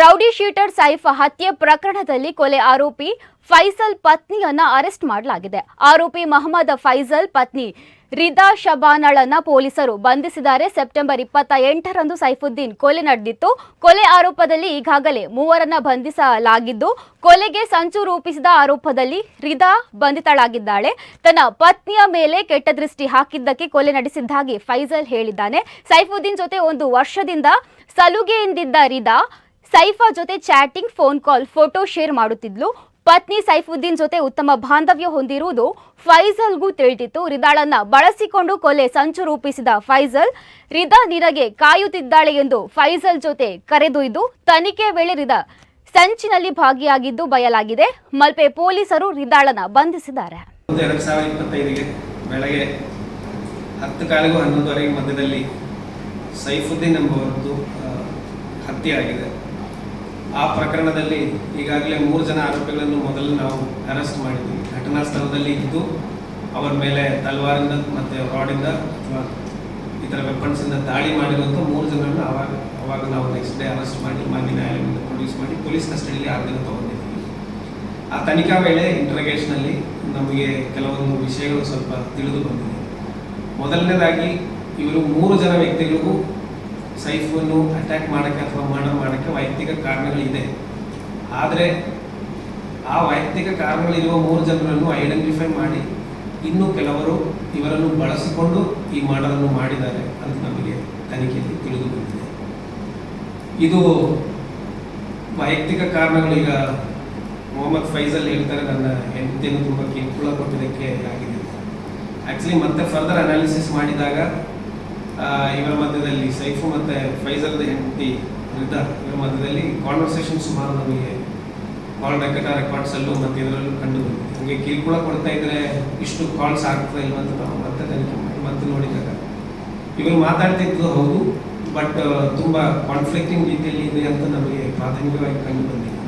Rowdy sheeter Saif ಹತ್ಯೆ ಪ್ರಕರಣದಲ್ಲಿ ಕೊಲೆ ಆರೋಪಿ ಫೈಸಲ್ ಪತ್ನಿಯನ್ನ ಅರೆಸ್ಟ್ ಮಾಡಲಾಗಿದೆ. ಆರೋಪಿ ಮಹಮ್ಮದ್ ಫೈಸಲ್ ಪತ್ನಿ ರಿದಾ ಶಬಾನಳನ್ನ ಪೊಲೀಸರು ಬಂಧಿಸಿದ್ದಾರೆ. ಸೆಪ್ಟೆಂಬರ್ ಇಪ್ಪತ್ತ ಎಂಟರಂದು ಸೈಫುದ್ದೀನ್ ಕೊಲೆ ನಡೆದಿತ್ತು. ಕೊಲೆ ಆರೋಪದಲ್ಲಿ ಈಗಾಗಲೇ ಮೂವರನ್ನ ಬಂಧಿಸಲಾಗಿದ್ದು, ಕೊಲೆಗೆ ಸಂಚು ರೂಪಿಸಿದ ಆರೋಪದಲ್ಲಿ ರಿದಾ ಬಂಧಿತಳಾಗಿದ್ದಾಳೆ. ತನ್ನ ಪತ್ನಿಯ ಮೇಲೆ ಕೆಟ್ಟ ದೃಷ್ಟಿ ಹಾಕಿದ್ದಕ್ಕೆ ಕೊಲೆ ನಡೆಸಿದ್ದಾಗಿ ಫೈಸಲ್ ಹೇಳಿದ್ದಾನೆ. ಸೈಫುದ್ದೀನ್ ಜೊತೆ ಒಂದು ವರ್ಷದಿಂದ ಸಲುಗೆಯಿಂದಿದ್ದ ರಿದಾ ಸೈಫಾ ಜೊತೆ chatting, phone call, photo share ಮಾಡುತ್ತಿದ್ಲು. ಪತ್ನಿ ಸೈಫುದ್ದೀನ್ ಜೊತೆ ಉತ್ತಮ ಬಾಂಧವ್ಯ ಹೊಂದಿರುವುದು ಫೈಜಲ್ಗೂ ತಿಳಿದಿತ್ತು. ರಿದಾಳನ್ನ ಬಳಸಿಕೊಂಡು ಕೊಲೆ ಸಂಚು ರೂಪಿಸಿದ ಫೈಜಲ್, ರಿದಾ ನಿನಗೆ ಕಾಯುತ್ತಿದ್ದಾಳೆ ಎಂದು ಫೈಜಲ್ ಜೊತೆ ಕರೆದೊಯ್ದು ತನಿಖೆ ವೇಳೆ ರಿದಾ ಸಂಚಿನಲ್ಲಿ ಭಾಗಿಯಾಗಿದ್ದು ಬಯಲಾಗಿದೆ. ಮಲ್ಪೆ ಪೊಲೀಸರು ರಿದಾಳನ ಬಂಧಿಸಿದ್ದಾರೆ. ಹತ್ತು ಕಾಲಿಗೂ ಹನ್ನೊಂದುವರೆಗೆ ಮಧ್ಯದಲ್ಲಿ ಸೈಫುದ್ದೀನ್ ಎಂಬುವರದ್ದು ಹತ್ಯೆಯಾಗಿದೆ. ಆ ಪ್ರಕರಣದಲ್ಲಿ ಈಗಾಗಲೇ ಮೂರು ಜನ ಆರೋಪಿಗಳನ್ನು ಮೊದಲು ನಾವು ಅರೆಸ್ಟ್ ಮಾಡಿದ್ವಿ. ಘಟನಾ ಸ್ಥಳದಲ್ಲಿ ಇದ್ದು ಅವರ ಮೇಲೆ ತಲ್ವಾರಿಂದ ಮತ್ತು ರಾಡಿಂದ ಅಥವಾ ಇತರ ವೆಪನ್ಸಿಂದ ದಾಳಿ ಮಾಡಿರುವಂಥ ಮೂರು ಜನರನ್ನು ಅವಾಗ ಅವಾಗ ನಾವು ನೆಕ್ಸ್ಟ್ ಡೇ ಅರೆಸ್ಟ್ ಮಾಡಿ ಮಾನ್ಯ ನ್ಯಾಯಾಲಯದಿಂದ ಪ್ರೊಡ್ಯೂಸ್ ಮಾಡಿ ಪೊಲೀಸ್ ಕಸ್ಟಡಿಯಲ್ಲಿ ಆರು ದಿನ ತಗೊಂಡಿದ್ವಿ. ಆ ತನಿಖಾ ವೇಳೆ ಇಂಟ್ರಗೇಷನಲ್ಲಿ ನಮಗೆ ಕೆಲವೊಂದು ವಿಷಯಗಳು ಸ್ವಲ್ಪ ತಿಳಿದು ಬಂದಿದೆ. ಮೊದಲನೇದಾಗಿ ಇವರು ಮೂರು ಜನ ವ್ಯಕ್ತಿಗಳಿಗೂ ಸೈಫನ್ನು ಅಟ್ಯಾಕ್ ಮಾಡೋಕ್ಕೆ ಅಥವಾ ಮರಣ ಮಾಡೋಕ್ಕೆ ವೈಯಕ್ತಿಕ ಕಾರಣಗಳಿದೆ. ಆದರೆ ಆ ವೈಯಕ್ತಿಕ ಕಾರಣಗಳಿರುವ ಮೂರು ಜನರನ್ನು ಐಡೆಂಟಿಫೈ ಮಾಡಿ. ಇನ್ನು ಕೆಲವರು ಇವರನ್ನು ಬಳಸಿಕೊಂಡು ಈ ಮಾಡಲನ್ನು ಮಾಡಿದ್ದಾರೆ ಅಂತ ನಮಗೆ ತನಿಖೆಯಲ್ಲಿ ತಿಳಿದು ಬಂದಿದೆ ಇದು ವೈಯಕ್ತಿಕ ಕಾರಣಗಳು, ಈಗ ಮೊಹಮ್ಮದ್ ಫೈಜಲ್ ಹೇಳ್ತಾರೆ, ನನ್ನ ಹೆಂಡತಿಯನ್ನು ತುಂಬ ಕಿರುಕುಳ ಕೊಟ್ಟಿದ್ದಕ್ಕೆ ಆಗಿದೆ ಆ್ಯಕ್ಚುಲಿ ಮತ್ತೆ ಫರ್ದರ್ ಅನಾಲಿಸಿಸ್ ಮಾಡಿದಾಗ ಇವರ ಮಧ್ಯದಲ್ಲಿ ಸೈಫು ಮತ್ತು ಫೈಜಲ್ದ ಹೆಂಡತಿ ವಿರುದ್ಧ ಇವರ ಮಧ್ಯದಲ್ಲಿ ಕಾನ್ವರ್ಸೇಷನ್ ಸುಮಾರು ನಮಗೆ ಕಾಲ್ ರೆಕಾರ್ಡ್ ರೆಕಾರ್ಡ್ಸಲ್ಲೂ ಮತ್ತು ಇದರಲ್ಲೂ ಕಂಡು ಬಂದಿದೆ. ನಮಗೆ ಕಿರುಕುಳ ಕೊಡ್ತಾ ಇದ್ದರೆ ಇಷ್ಟು ಕಾಲ್ಸ್ ಆಗ್ತದೆ ಇಲ್ವಂತ ನಾವು ಮತ್ತೆ ತನಿಖೆ ಮಾಡಿ, ಮತ್ತೆ ನೋಡಿದಾಗ. ಇವರು ಮಾತಾಡ್ತಿದ್ದು ಹೌದು ಬಟ್ ತುಂಬ ಕಾನ್ಫ್ಲಿಕ್ಟಿಂಗ್ ರೀತಿಯಲ್ಲಿ ಇದೆ ಅಂತ ನಮಗೆ ಪ್ರಾಥಮಿಕವಾಗಿ ಕಂಡು ಬಂದಿದೆ.